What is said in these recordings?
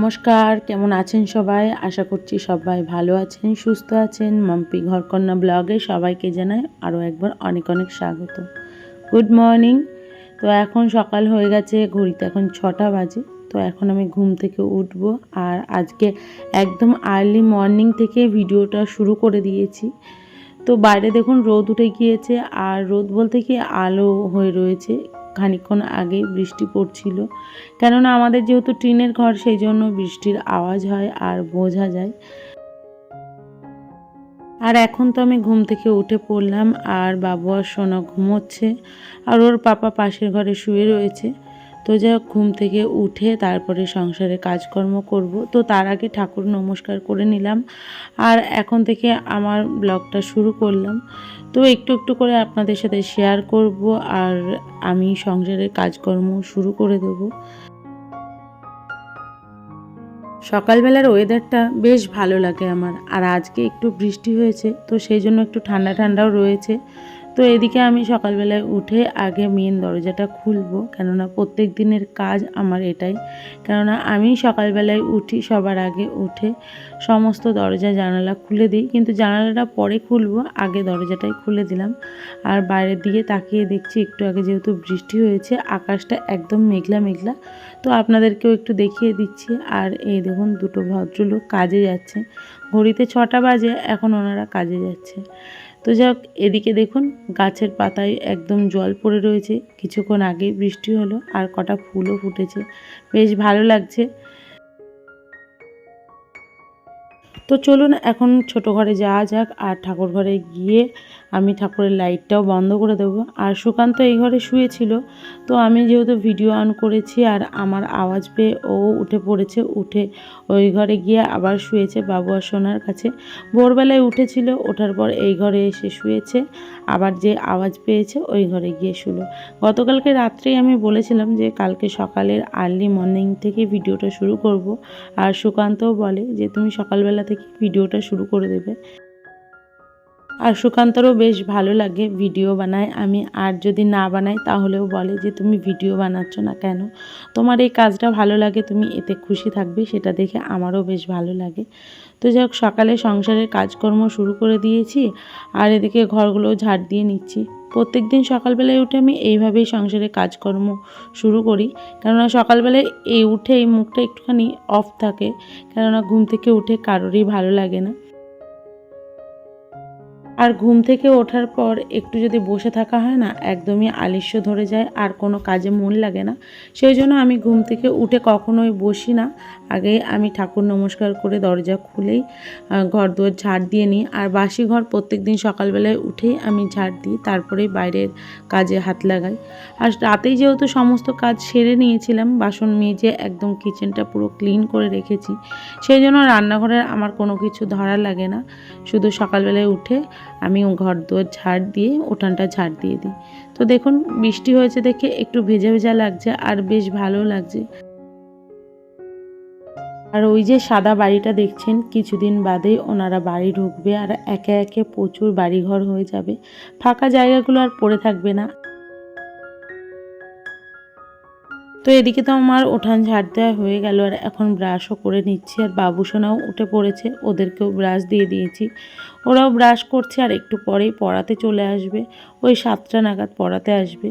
নমস্কার, কেমন আছেন সবাই? আশা করছি সবাই ভালো আছেন, সুস্থ আছেন। মাম্পি ঘরকন্যা ব্লগে সবাইকে জানাই আরও একবার অনেক অনেক স্বাগত। Good morning. তো এখন সকাল হয়ে গেছে, ঘড়িতে এখন ছটা বাজে। তো এখন আমি ঘুম থেকে উঠব আর আজকে একদম আর্লি মর্নিং থেকে ভিডিওটা শুরু করে দিয়েছি। তো বাইরে দেখুন রোদ উঠে গিয়েছে আর রোদ বলতে কি আলো হয়ে রয়েছে। খানিকক্ষণ আগে বৃষ্টি পড়ছিল। কেননা আমাদের যেহেতু টিনের ঘর, সেই জন্য বৃষ্টির আওয়াজ হয় আর বোঝা যায়। আর এখন তো আমি ঘুম থেকে উঠে পড়লাম আর বাবু আর সোনা ঘুমোচ্ছে আর ওর পাপা পাশের ঘরে শুয়ে রয়েছে। তো হোক, ঘুম থেকে উঠে তারপরে সংসারে কাজকর্ম করব। তো তার আগে ঠাকুর নমস্কার করে নিলাম। আর এখন থেকে আমার ব্লগটা শুরু করলাম। তো একটু একটু করে আপনাদের সাথে শেয়ার করব আর আমি সংসারের কাজকর্ম শুরু করে দেবো। সকালবেলার ওয়েদারটা বেশ ভালো লাগে আমার। আর আজকে একটু বৃষ্টি হয়েছে, তো সেই জন্য একটু ঠান্ডা ঠান্ডাও রয়েছে। তো এদিকে আমি সকালবেলায় উঠে আগে মেন দরজাটা খুলবো, কেননা প্রত্যেক দিনের কাজ আমার এটাই। কেননা আমি সকালবেলায় উঠি, সবার আগে উঠে সমস্ত দরজা, জানালা খুলে দিই, কিন্তু জানালাটা পরে খুলবো, আগে দরজাটাই খুলে দিলাম। আর বাইরের দিকে তাকিয়ে দেখছি একটু আগে যেহেতু বৃষ্টি হয়েছে, আকাশটা একদম মেঘলা মেঘলা। তো আপনাদেরকেও একটু দেখিয়ে দিচ্ছি, আর এই দেখুন দুটো ভদ্রলোক কাজে যাচ্ছে। ঘড়িতে ছটা বাজে, এখন ওনারা কাজে যাচ্ছে। তো যাক, এদিকে দেখুন, গাছের পাতায় একদম জল পড়ে রয়েছে। কিছুক্ষণ আগে বৃষ্টি হলো আর কটা ফুলও ফুটেছে। বেশ ভালো লাগছে। তো চলুন এখন ছোট ঘরে যাওয়া যাক, আর ঠাকুর ঘরে গিয়ে আমি ঠাকুরের লাইটটাও বন্ধ করে দেবো। আর সুকান্ত এই ঘরে শুয়েছিল তো আমি যেহেতু ভিডিও অন করেছি আর আমার আওয়াজ পেয়ে ও উঠে পড়েছে, উঠে ওই ঘরে গিয়ে আবার শুয়েছে বাবু আর সোনার কাছে। ভোরবেলায় উঠেছিল, ওঠার পর এই ঘরে এসে শুয়েছে, আবার যে আওয়াজ পেয়েছে ওই ঘরে গিয়ে শুলো। গতকালকে রাত্রেই আমি বলেছিলাম যে কালকে সকালের আর্লি মর্নিং থেকে ভিডিওটা শুরু করব, আর সুকান্তও বলে যে তুমি সকালবেলা থেকে ভিডিওটা শুরু করে দেবে। আর সুকান্তরও বেশ ভালো লাগে ভিডিও বানায়। আমি আর যদি না বানাই, তাহলেও বলে যে, তুমি ভিডিও বানাচ্ছ না কেন? তোমার এই কাজটা ভালো লাগে, তুমি এতে খুশি থাকবে। সেটা দেখে আমারও বেশ ভালো লাগে। তো যাই হোক, সকালে সংসারের কাজকর্ম শুরু করে দিয়েছি আর এদিকে ঘরগুলো ঝাড় দিয়ে নিচ্ছি। প্রত্যেক দিন সকালবেলায় উঠে আমি এইভাবেই সংসারের কাজকর্ম শুরু করি। কেননা সকালবেলায় এই উঠে এই মুখটা একটুখানি অফ থাকে। কেননা ঘুম থেকে উঠে কারোরই ভালো লাগে না। আর ঘুম থেকে ওঠার পর একটু যদি বসে থাকা হয় না, একদমই আলস্য ধরে যায়, আর কোনো কাজে মন লাগে না। সেই জন্য আমি ঘুম থেকে উঠে কখনোই বসি না। আগে আমি ঠাকুর নমস্কার করে দরজা খুলেই ঘর দুয়ার ঝাড় দিয়ে নিই। আর বাসি ঘর প্রত্যেক দিন সকালবেলায় উঠেই আমি ঝাড় দিই, তারপরেই বাইরের কাজে হাত লাগাই। আর রাতেই যেহেতু সমস্ত কাজ সেরে নিয়েছিলাম, বাসন মেজে একদম কিচেনটা পুরো ক্লিন করে রেখেছি। সেই জন্য রান্নাঘরের আমার কোনো কিছু ধরা লাগে না। শুধু সকালবেলায় উঠে আমি ঘর দুয়ার ঝাড় দিয়ে, উঠানটা ঝাড় দিয়ে দিই। তো দেখুন, বৃষ্টি হয়েছে দেখে একটু ভেজা ভেজা লাগছে আর বেশ ভালো লাগছে। আর ওই যে সাদা বাড়িটা দেখছেন, কিছুদিন বাদেই ওনারা বাড়ি ঢুকবে আর একে একে প্রচুর বাড়িঘর হয়ে যাবে। ফাঁকা জায়গাগুলো আর পড়ে থাকবে না। তো এদিকে তো আমার উঠান ঝাড় দেওয়া হয়ে গেল, আর এখন ব্রাশও করে নিচ্ছি, আর বাবুসোনাও উঠে পড়েছে, ওদেরকেও ব্রাশ দিয়ে দিয়েছি। ওরাও ব্রাশ করছে, আর একটু পরেই পড়াতে চলে আসবে, ওই সাতটা নাগাদ পড়াতে আসবে।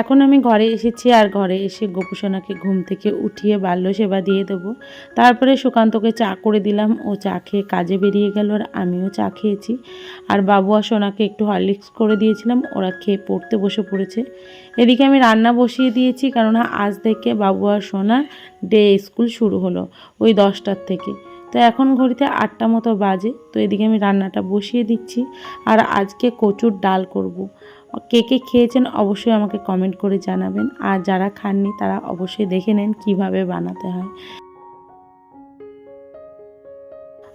এখন আমি ঘরে এসেছি আর ঘরে এসে গোপুসোনাকে ঘুম থেকে উঠিয়ে বাল্য সেবা দিয়ে দেবো। তারপরে সুকান্তকে চা করে দিলাম, ও চা খেয়ে কাজে বেরিয়ে গেল আর আমিও চা খেয়েছি। আর বাবু আর সোনাকে একটু হরলিক্স করে দিয়েছিলাম, ওরা খেয়ে পড়তে বসে পড়েছে। এদিকে আমি রান্না বসিয়ে দিয়েছি, কেননা আজ থেকে বাবু আর সোনার ডে স্কুল শুরু হলো ওই দশটার থেকে। তো এখন ঘড়িতে আটটা মতো বাজে, তো এদিকে আমি রান্নাটা বসিয়ে দিচ্ছি। আর আজকে কচুর ডাল করব। কে কে খেয়েছেন অবশ্যই আমাকে কমেন্ট করে জানাবেন। আর যারা খাননি তারা অবশ্যই দেখে নেন কীভাবে বানাতে হয়।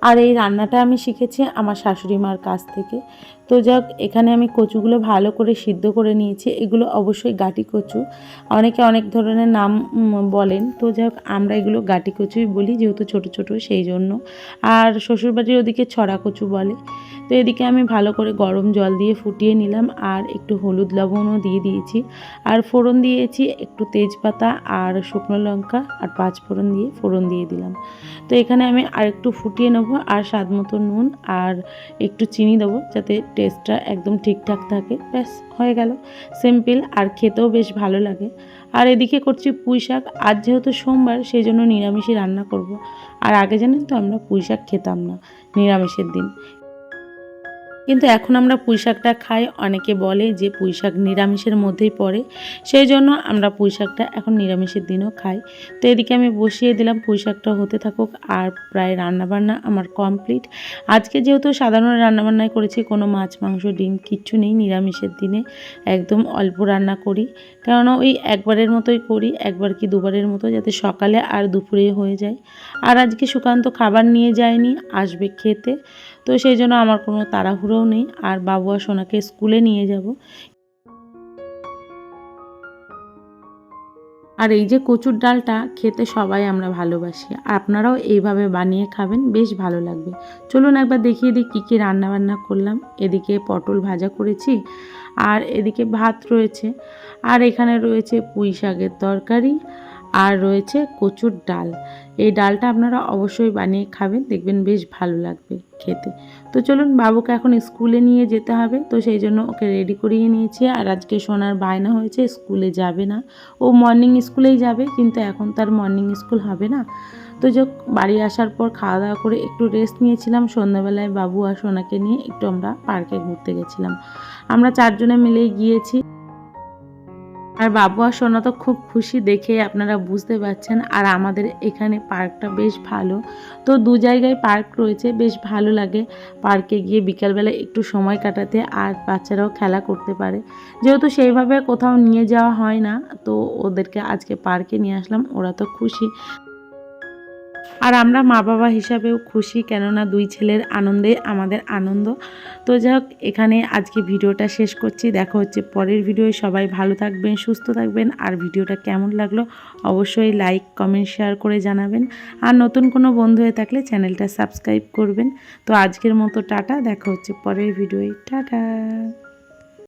আর এই রান্নাটা আমি শিখেছি আমার শাশুড়ি মার কাছ থেকে। তো যাক, এখানে আমি কচুগুলো ভালো করে সিদ্ধ করে নিয়েছি। এগুলো অবশ্যই গাটি কচু। অনেকে অনেক ধরনের নাম বলেন। তো যাক, আমরা এগুলো গাটি কচুই বলি, যেহেতু ছোট ছোট, সেই জন্য। আর শ্বশুরবাড়ির ওদিকে ছড়া কচু বলে। তো এদিকে আমি ভালো করে গরম জল দিয়ে ফুটিয়ে নিলাম আর একটু হলুদ লবণও দিয়ে দিয়েছি। আর ফোড়ন দিয়েছি একটু তেজপাতা আর শুকনো লঙ্কা আর পাঁচ ফোড়ন দিয়ে ফোড়ন দিয়ে দিলাম। তো এখানে আমি আর একটু ফুটিয়ে নেব আর স্বাদ মতো নুন আর একটু চিনি দেবো যাতে টেস্টটা একদম ঠিকঠাক থাকে। ব্যাস, হয়ে গেল। সিম্পল আর খেতেও বেশ ভালো লাগে। আর এদিকে করছি পুঁই শাক। আজ যেহেতু সোমবার, সেই জন্য নিরামিষই রান্না করব। আর আগে জানেন তো আমরা পুঁই শাক খেতাম না, নিরামিষের দিন। কিন্তু এখন আমরা পুঁই শাকটা খাই। অনেকে বলে যে পুঁই শাক নিরামিষের মধ্যেই পড়ে। সেই জন্য আমরা পুঁই শাকটা এখন নিরামিষের দিনও খাই। তো এদিকে আমি বসিয়ে দিলাম পুঁই শাকটা হতে থাকুক আর প্রায় রান্নাবান্না আমার কমপ্লিট। আজকে যেহেতু সাধারণ রান্নাবান্নায় করেছি, কোনো মাছ, মাংস, ডিম কিচ্ছু নেই নিরামিষের দিনে। একদম অল্প রান্না করি। কেননা ওই একবারের মতোই করি, একবার কি দুবারের মতো যাতে সকালে আর দুপুরে হয়ে যায়। আর আজকে সুকান্ত খাবার নিয়ে যায়নি, আসবে খেতে। তো সেই জন্য আমার কোনো তাড়াহুড়োও নেই। আর বাবু আর সোনাকে স্কুলে নিয়ে যাব। আর এই যে কচুর ডালটা, খেতে সবাই আমরা ভালোবাসি। আর আপনারাও এইভাবে বানিয়ে খাবেন, বেশ ভালো লাগবে। চলুন একবার দেখিয়ে দিই কী কী রান্না বান্না করলাম। এদিকে পটল ভাজা করেছি, আর এদিকে ভাত রয়েছে। আর এখানে রয়েছে পুঁই শাকের তরকারি আর রয়েছে কচুর ডাল। এই ডালটা আপনারা অবশ্যই বানিয়ে খাবেন, দেখবেন বেশ ভালো লাগবে খেতে। তো চলুন বাবুকে এখন স্কুলে নিয়ে যেতে হবে, তো সেই জন্য ওকে রেডি করিয়ে নিয়েছি। আর আজকে সোনার বায়না হয়েছে, স্কুলে যাবে না। ও মর্নিং স্কুলেই যাবে, কিন্তু এখন তার মর্নিং স্কুল হবে না। তো যোগ বাড়ি আসার পর খাওয়া দাওয়া করে একটু রেস্ট নিয়েছিলাম। সন্ধ্যাবেলায় বাবু আর সোনাকে নিয়ে একটু আমরা পার্কে ঘুরতে গেছিলাম। আমরা চারজনে মিলেই গিয়েছি। আর বাবু আর সোনা তো খুব খুশি দেখে আপনারা বুঝতে পারছেন। আর আমাদের এখানে পার্কটা বেশ ভালো। তো দু জায়গায় পার্ক রয়েছে, বেশ ভালো লাগে পার্কে গিয়ে বিকালবেলা একটু সময় কাটাতে আর বাচ্চারাও খেলা করতে পারে। যেহেতু সেইভাবে কোথাও নিয়ে যাওয়া হয় না, তো ওদেরকে আজকে পার্কে নিয়ে আসলাম, ওরা তো খুশি। আর আমরা মা বাবা হিসাবেও খুশি, কেননা দুই ছেলের আনন্দে আমাদের আনন্দ। তো যাই এখানে আজকে ভিডিওটা শেষ করছি। দেখা হচ্ছে পরের ভিডিওয়ে। সবাই ভালো থাকবেন, সুস্থ থাকবেন। আর ভিডিওটা কেমন লাগল অবশ্যই লাইক, কমেন্ট, শেয়ার করে জানাবেন। আর নতুন কোনো বন্ধু হয়ে থাকলে চ্যানেলটা সাবস্ক্রাইব করবেন। তো আজকের মতো, টাটা। দেখা হচ্ছে পরের ভিডিওয়ে। টাটা।